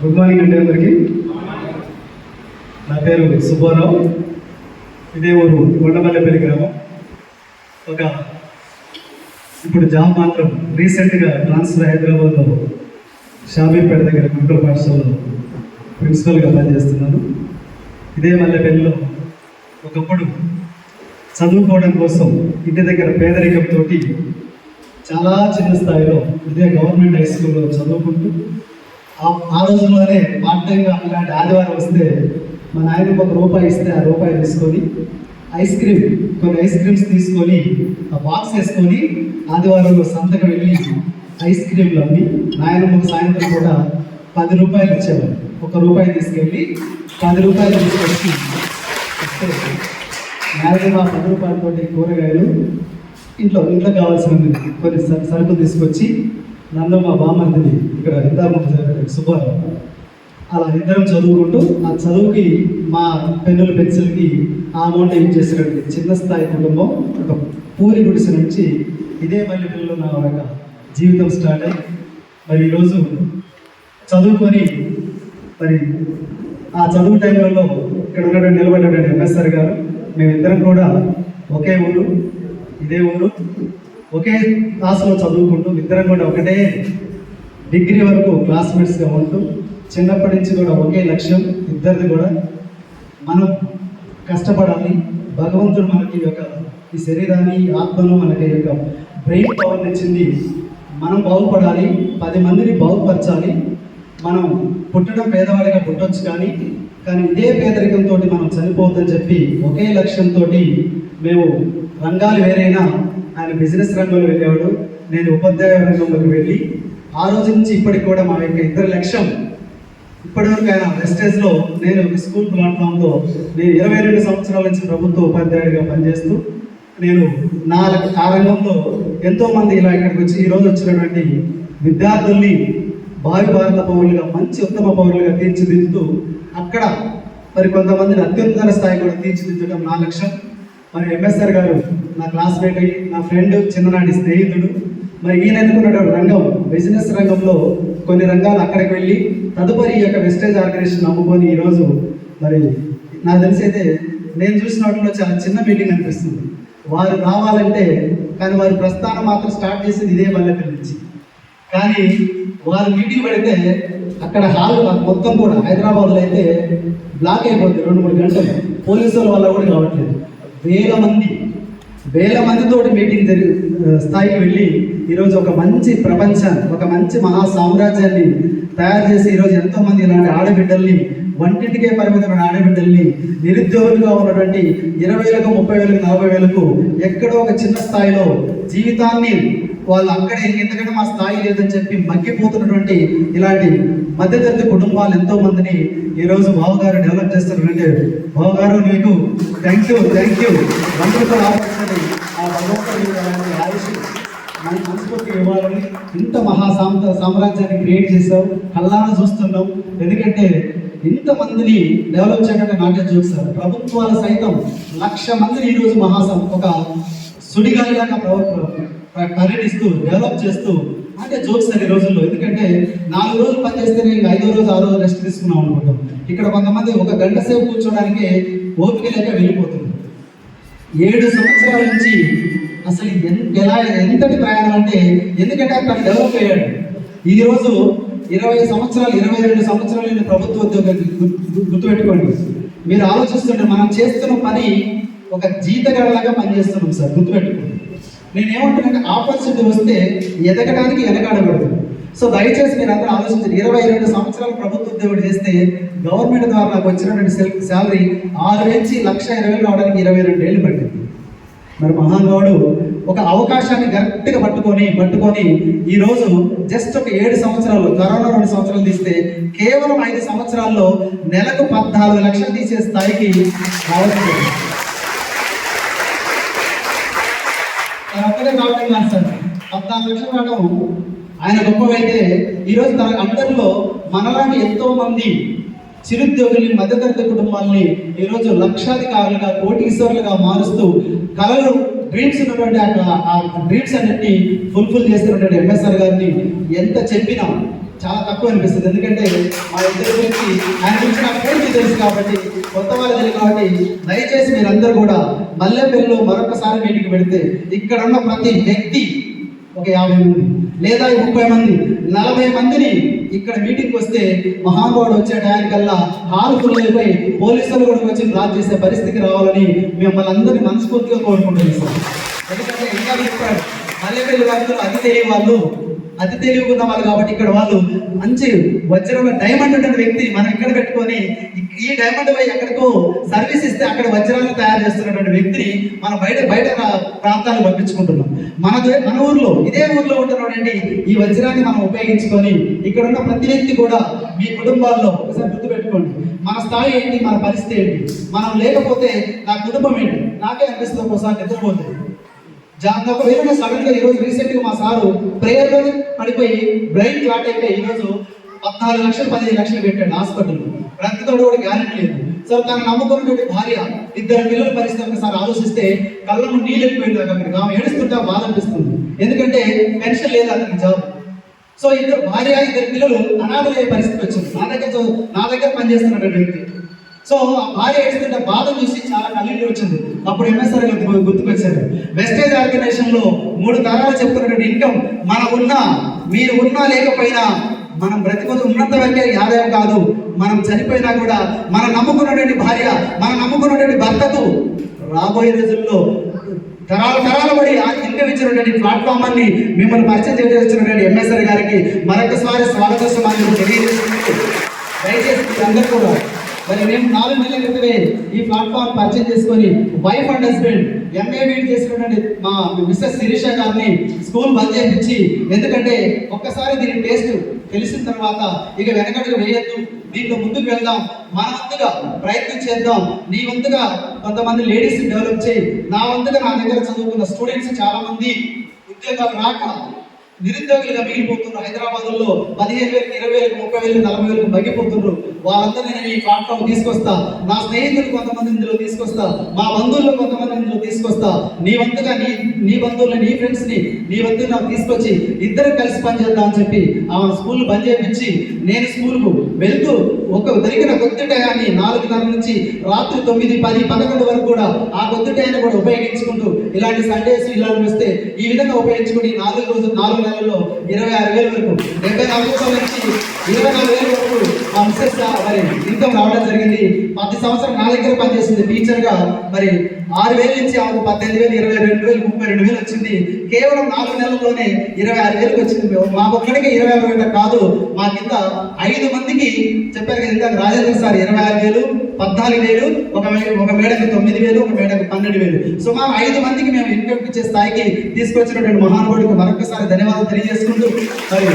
Good morning అండి అందరికీ. నా పేరు సుబ్బారావు. ఇదే ఊరు కొండమల్లెపల్లి గ్రామం. ఒక ఇప్పుడు జాబ్ మాత్రం రీసెంట్గా ట్రాన్స్ఫర్ హైదరాబాద్లో షామీపేట దగ్గర గుంటూరు పాఠశాలలో ప్రిన్సిపల్గా పనిచేస్తున్నాను. ఇదే మల్లెపల్లిలో ఒకప్పుడు చదువుకోవడం కోసం ఇంటి దగ్గర పేదరికంతో చాలా చిన్న స్థాయిలో ఇదే గవర్నమెంట్ హై స్కూల్లో చదువుకుంటూ ఆ- రోజుల్లోనే పార్ట్ టైంగా ఇలాంటి ఆదివారం వస్తే మా నాయనకు ఒక రూపాయి ఇస్తే ఆ రూపాయి తీసుకొని ఐస్ క్రీమ్ కొన్ని ఐస్ క్రీమ్స్ తీసుకొని ఆ బాక్స్ వేసుకొని ఆదివారంలో సంతకు వెళ్ళి ఐస్ క్రీమ్లు అమ్మి నాయనమ్మకు సాయంత్రం కూడా పది రూపాయలు ఇచ్చేవారు. ఒక రూపాయి తీసుకెళ్ళి పది రూపాయలు తీసుకొచ్చి ఇస్తే నాయనమ్మ పది రూపాయలతోటి కూరగాయలు ఇంట్లో ఇంట్లో కావాల్సిన కొన్ని సరుకులు తీసుకొచ్చి నన్ను మా బామ్మర్దిని ఇక్కడ ఇందాము సుబ్బారావు అలా ఇద్దరం చదువుకుంటూ ఆ చదువుకి మా పెన్నుల పెన్సిల్కి ఆ అమౌంట్ యూజ్ చేసినట్టు చిన్న స్థాయి కుటుంబం ఒక పూరి గుడిసె నుంచి ఇదే పల్లెటూరులో నా ఒక జీవితం స్టార్ట్ అయ్యి మరి ఈరోజు చదువుకొని మరి ఆ చదువు టైంలో ఇక్కడ ఉన్నటువంటి నిలబడినటువంటి ఎంఎస్ఆర్ గారు మేమిద్దరం కూడా ఒకే ఊరు. దేవుడు ఒకే క్లాస్లో చదువుకుంటూ ఇద్దరం కూడా ఒకటే డిగ్రీ వరకు క్లాస్మేట్స్గా ఉంటూ చిన్నప్పటి నుంచి కూడా ఒకే లక్ష్యం ఇద్దరిది కూడా మనం కష్టపడాలి. భగవంతుడు మనకి ఈ యొక్క ఈ శరీరాన్ని ఈ ఆత్మను మనకి ఈ యొక్క బ్రెయిన్ పవర్ ఇచ్చింది. మనం బాగుపడాలి పది మందిని బాగుపరచాలి. మనం పుట్టడం పేదవాడిగా పుట్టొచ్చు కానీ కానీ ఇదే పేదరికంతో మనం చనిపోవద్దని చెప్పి ఒకే లక్ష్యంతో మేము రంగాలు వేరైనా ఆయన బిజినెస్ రంగంలో వెళ్ళేవాడు. నేను ఉపాధ్యాయ రంగంలోకి వెళ్ళి ఆ రోజు నుంచి ఇప్పటికి కూడా మా యొక్క ఇద్దరు లక్ష్యం ఇప్పటివరకు ఆయన వెస్టేజ్లో నేను ఒక స్కూల్ ప్లాట్ఫామ్లో నేను ఇరవై రెండు సంవత్సరాల నుంచి ప్రభుత్వ ఉపాధ్యాయుడిగా పనిచేస్తూ నేను నా ఆ రంగంలో ఎంతోమంది ఇలా ఇక్కడికి వచ్చి ఈరోజు వచ్చినటువంటి విద్యార్థుల్ని భావి భారత పౌరులుగా మంచి ఉత్తమ పౌరులుగా తీర్చిదిద్దుతూ అక్కడ మరి కొంతమందిని అత్యున్నత స్థాయి కూడా తీర్చిదిద్దడం నా లక్ష్యం. మరి ఎంఎస్ఆర్ గారు నా క్లాస్మేట్ అయ్యి నా ఫ్రెండ్ చిన్ననాటి స్నేహితుడు. మరి ఈయన ఎన్నుకున్నటువంటి రంగం బిజినెస్ రంగంలో కొన్ని రంగాలు అక్కడికి వెళ్ళి తదుపరి ఈ యొక్క వెస్టేజ్ ఆర్గనైజేషన్ నమ్ముకొని ఈరోజు మరి నాకు తెలిసి అయితే నేను చూసిన వాటిలో చాలా చిన్న మీటింగ్ అనిపిస్తుంది. వారు రావాలంటే కానీ వారి ప్రస్థానం మాత్రం స్టార్ట్ చేసింది ఇదే మల్లెపల్లి నుంచి. కానీ వారు మీటింగ్ పెడితే అక్కడ హాల్ మొత్తం కూడా హైదరాబాద్లో అయితే బ్లాక్ అయిపోతుంది రెండు మూడు గంటలు. పోలీసుల వల్ల కూడా కావట్లేదు. వేల మంది వేల మందితోటి మీటింగ్ జరి స్థాయికి వెళ్ళి ఈరోజు ఒక మంచి ప్రపంచాన్ని ఒక మంచి మహా సామ్రాజ్యాన్ని తయారు చేసి ఈరోజు ఎంతోమంది ఇలాంటి ఆడబిడ్డల్ని వంటింటికే పరిమితమైన ఆడబిడ్డల్ని నిరుద్యోగులుగా ఉన్నటువంటి ఇరవై వేలకు ముప్పై వేలకు నలభై వేలకు ఎక్కడో ఒక చిన్న స్థాయిలో జీవితాన్ని వాళ్ళు అక్కడే ఎందుకంటే మా స్థాయి లేదని చెప్పి మగ్గిపోతున్నటువంటి ఇలాంటి మధ్యతరగతి కుటుంబాలు ఎంతో మందిని ఈరోజు బావగారు డెవలప్ చేస్తున్నారంటే బావగారు నీకు thank you thank you wonderful opportunity ఆ భగవంతుడు ఆయుష్ మన సంస్కృతి ఇవ్వాలని ఇంత మహా సామ్ర సామ్రాజ్యాన్ని క్రియేట్ చేసావు కళ్ళాన చూస్తున్నాం ఎందుకంటే ఇంతమందిని డెవలప్ చేయడానికి నాకే చూస్తారు ప్రభుత్వాలు సైతం లక్ష మందిని ఈరోజు మహాసం ఒక సుడిగాలిగా ప్ర- పర్యటిస్తూ డెవలప్ చేస్తూ అంటే జోక్స్ ఈ రోజుల్లో. ఎందుకంటే నాలుగు రోజులు పనిచేస్తేనే ఇంకా ఐదో రోజు ఆరో రోజు రెస్ట్ తీసుకున్నాం అనుకుంటాం. ఇక్కడ కొంతమంది ఒక గంట సేపు కూర్చోడానికి ఓపిక లేక వెళ్ళిపోతుంది ఏడు సంవత్సరాల నుంచి అసలు ఎంత ఎలా ఎంతటి ప్రయాణం అంటే ఎందుకంటే అక్కడ డెవలప్ అయ్యాడు. ఈరోజు ఇరవై సంవత్సరాలు ఇరవై రెండు సంవత్సరాలు నేను ప్రభుత్వ ఉద్యోగాన్ని గుర్తుపెట్టుకోండి. మీరు ఆలోచిస్తుంటే మనం చేస్తున్న పని ఒక జీతగాడలాగా పనిచేస్తున్నాం సార్ గుర్తుపెట్టుకోండి. నేను ఆపర్చునిటీ వస్తే ఎదగడానికి వెనకాడకూడదు. సో దయచేసి మీరు అందరూ ఆలోచించండి. ఇరవై రెండు సంవత్సరాలు ప్రభుత్వ ఉద్యోగం చేస్తే గవర్నమెంట్ ద్వారా నాకు వచ్చినటువంటి శాలరీ ఆరు నుంచి లక్ష ఇరవై వేలు రావడానికి ఇరవై రెండు ఏళ్ళు పట్టింది. మరి మహానుభావుడు ఒక అవకాశాన్ని గట్టిగా పట్టుకొని పట్టుకొని ఈ రోజు జస్ట్ ఒక ఏడు సంవత్సరాలు కరోనా రెండు సంవత్సరాలు తీస్తే కేవలం ఐదు సంవత్సరాల్లో నెలకు పద్నాలుగు లక్షలు తీసే స్థాయికి రావచ్చు అక్కడే ఒక్కడే రావడం పద్నాలుగు లక్షలు రావడం ఆయన గొప్పవైతే ఈరోజు తన అందరిలో మనలాంటి ఎంతో మంది చిరుద్యోగుల్ని మధ్యతరగతి కుటుంబాల్ని ఈరోజు లక్షాధికారులుగా కోటీశ్వరులుగా మారుస్తూ కళలు డ్రీమ్స్ ఉన్నటువంటి ఆ- ఆ డ్రీమ్స్ అన్నింటినీ ఫుల్ఫిల్ చేస్తున్నటువంటి ఎంఎస్ఆర్ గారిని ఎంత చెప్పినా చాలా తక్కువ అనిపిస్తుంది. ఎందుకంటే మా ఇద్దరి గురించి ఆయన గురించి నాకు పూర్తి తెలుసు కాబట్టి కొత్త వాళ్ళు కాబట్టి దయచేసి మీరందరూ కూడా మల్లెపల్లిలో మరొకసారి మీటింగ్ పెడితే ఇక్కడ ఉన్న ప్రతి వ్యక్తి ఒక యాభై మంది లేదా ముప్పై మంది నలభై మందిని ఇక్కడ మీటింగ్ వస్తే మహానుభావుడు వచ్చే టయానికల్లా హాల్ ఫుల్ అయిపోయి పోలీసులు కూడా వచ్చి బ్లాక్ చేసే పరిస్థితికి రావాలని మిమ్మల్ని అందరినీ మనస్ఫూర్తిగా కోరుకుంటున్నాం సార్. ఎందుకంటే ఇంకా చెప్పాడు మల్లెపల్లి వాళ్ళు అతి తెలియ వాళ్ళు అతి తెలివి ఉన్న వాళ్ళు కాబట్టి ఇక్కడ వాళ్ళు మంచి వజ్రంలో డైమండ్ ఉన్న వ్యక్తి మనం ఇక్కడ పెట్టుకొని ఈ డైమండ్ పై ఎక్కడికో సర్వీస్ ఇస్తే అక్కడ వజ్రాలను తయారు చేస్తున్నటువంటి వ్యక్తిని మనం బయట బయట ప్రాంతాలు పంపించుకుంటున్నాం. మన మన ఊర్లో ఇదే ఊర్లో ఉంటున్నాడండి ఈ వజ్రాన్ని మనం ఉపయోగించుకొని ఇక్కడ ఉన్న ప్రతి వ్యక్తి కూడా మీ కుటుంబాల్లో ఒకసారి గుర్తుపెట్టుకోండి. మన స్థాయి ఏంటి? మన పరిస్థితి ఏంటి? మనం లేకపోతే నా కుటుంబం ఏంటి? నాకే అనిపిస్తుంది ఒకసారి నిద్రపోతుంది జాన్ ఏమైనా సడన్గా ఈరోజు రీసెంట్గా మా సారు ప్రేయర్లో పడిపోయి బ్రెయిన్ క్లాట్ అయితే ఈరోజు పద్నాలుగు లక్షలు పదిహేను లక్షలు పెట్టాడు హాస్పిటల్ బ్రతితోడు కూడా గ్యారెంటీ లేదు. సో తను నమ్ముకున్నటువంటి భార్య ఇద్దరు పిల్లల పరిస్థితి ఒకసారి ఆలోచిస్తే కళ్ళము నీళ్ళు ఎక్కువైంది అక్కడికి ఆమె ఏడుస్తుంటే బాధ అనిపిస్తుంది. ఎందుకంటే పెన్షన్ లేదు అతనికి జాబ్. సో ఇద్దరు భార్య ఇద్దరు పిల్లలు అనాథలయ్యే పరిస్థితి వచ్చింది. నా దగ్గర నా దగ్గర పనిచేస్తున్నటువంటి వ్యక్తి. సో ఆ భార్య ఏడుస్తుంటే బాధ చూసి చాలా కన్నీళ్ళు వచ్చింది. అప్పుడు ఎంఎస్ఆర్ గారు గుర్తుకొచ్చారు. వెస్టేజ్ ఆర్గనైజేషన్లో మూడు తరాలు చెప్తున్నటువంటి ఇన్కమ్ మన ఉన్నా మీరు ఉన్నా లేకపోయినా మనం బ్రతికొద్దు ఉన్నంత వరకే ఆదాయం కాదు. మనం చనిపోయినా కూడా మనం నమ్ముకున్నటువంటి భార్య మనం నమ్ముకున్నటువంటి భర్తకు రాబోయే రోజుల్లో తరాల తరాల పడి ఆ ఇన్కమ్ ఇచ్చినటువంటి ప్లాట్ఫామ్ అన్ని మిమ్మల్ని పరిచయం చేసినటువంటి ఎంఎస్ఆర్ గారికి మరొకసారి స్వాగత సమాజం దయచేసి అందరూ కూడా మరి మేము నాలుగు నెలల క్రితమే ఈ ప్లాట్ఫామ్ పరిచయం చేసుకొని wife and husband MA BEd చేసుకున్నటువంటి మా మిస్సెస్ శిరీష గారిని స్కూల్ బంద్ చేయించి ఎందుకంటే ఒక్కసారి దీని టేస్ట్ తెలిసిన తర్వాత ఇక వెనకడుగు వేయద్దు. దీంట్లో ముందుకు వెళ్దాం. మన వంతుగా ప్రయత్నం చేద్దాం. నీ వంతుగా కొంతమంది లేడీస్ డెవలప్ చేయి. నా వంతుగా నా దగ్గర చదువుకున్న స్టూడెంట్స్ చాలా మంది ఉద్యోగాలు రాక నిరుద్యోగులుగా మిగిలిపోతున్నారు హైదరాబాద్లో పదిహేను వేలకు ఇరవై వేలకు ముప్పై వేలకు నలభై వేలకు మగ్గిపోతున్నారు వాళ్ళందరూ నేను ఈ ప్లాట్ఫామ్ తీసుకొస్తా. నా స్నేహితులు కొంతమంది ఇందులో తీసుకొస్తా. మా బంధువులు కొంతమంది ఇందులో తీసుకొస్తా. నీ వంతుగా నీ నీ బంధువులని నీ ఫ్రెండ్స్ని నీ వంతు నాకు తీసుకొచ్చి ఇద్దరు కలిసి పనిచేద్దాం అని చెప్పి ఆమె స్కూల్ బంద్ చేయించి నేను స్కూల్కు వెళ్తూ ఒక దొరికిన కొద్ది టయాన్ని నాలుగున్నర నుంచి రాత్రి తొమ్మిది పది పదకొండు వరకు కూడా ఆ కొద్ది టయాన్ని కూడా ఉపయోగించుకుంటూ ఇలాంటి సండేస్ ఇలాంటి వస్తే ఈ విధంగా ఉపయోగించుకుని నాలుగు రోజులు నాలుగు నెలల్లో ఇరవై ఆరు వేల వరకు. డెబ్బై నాలుగు సంవత్సరాల ఇరవై నాలుగు వేల సక్సెస్ మరి ఇన్కమ్ రావడం జరిగింది. పది సంవత్సరం నా దగ్గర పనిచేసింది టీచర్గా మరి ఆరు వేల నుంచి ఆమెకు పద్దెనిమిది వేలు ఇరవై రెండు వేలు ముప్పై రెండు వేలు వచ్చింది. కేవలం నాలుగు నెలల్లోనే ఇరవై ఆరు వేలకు వచ్చింది. మా ఒక్కడికి ఇరవై ఆరు వేల కాదు. మా కింద ఐదు మందికి చెప్పారు కదా ఇందాక రాజేంద్ర సార్ ఇరవై ఆరు వేలు పద్నాలుగు వేలు ఒక ఒక మేడకి తొమ్మిది వేలు ఒక మేడకి పన్నెండు వేలు. సుమారు ఐదు మందికి మేము ఇన్కమ్ ఇచ్చే స్థాయికి తీసుకొచ్చినటువంటి మహానుభావుడికి మరొకసారి ధన్యవాదాలు తెలియజేసుకుంటూ మరి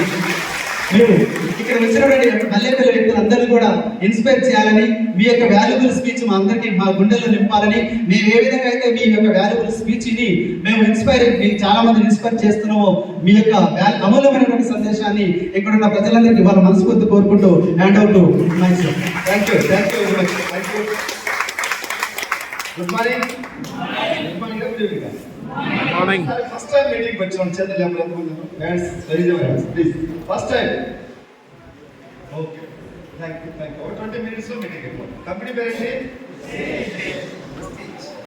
మీరు ఇక్కడ వచ్చినటువంటి మల్లెపల్లి వ్యక్తులందరూ కూడా ఇన్స్పైర్ చేయాలని మీ యొక్క వాల్యుబుల్ స్పీచ్ మా అందరికి మా గుండెల్లో నింపాలని మేము ఏ విధంగా అయితే మీ యొక్క వాల్యుబుల్ స్పీచ్ని మేము ఇన్స్పైర్ మీకు చాలా మంది ఇన్స్పైర్ చేస్తున్నామో మీ యొక్క అమూల్యమైనటువంటి సందేశాన్ని ఇక్కడ ఉన్న ప్రజలందరికీ వాళ్ళ మనస్ఫూర్తి కోరుకుంటూ hand out to thank you thank you very much good morning good morning good evening morning first time meeting వచ్చాం చేతులు ఎవరు hands very hands please first time okay thank you thank you twenty minutes meeting company పేరు ఏంటి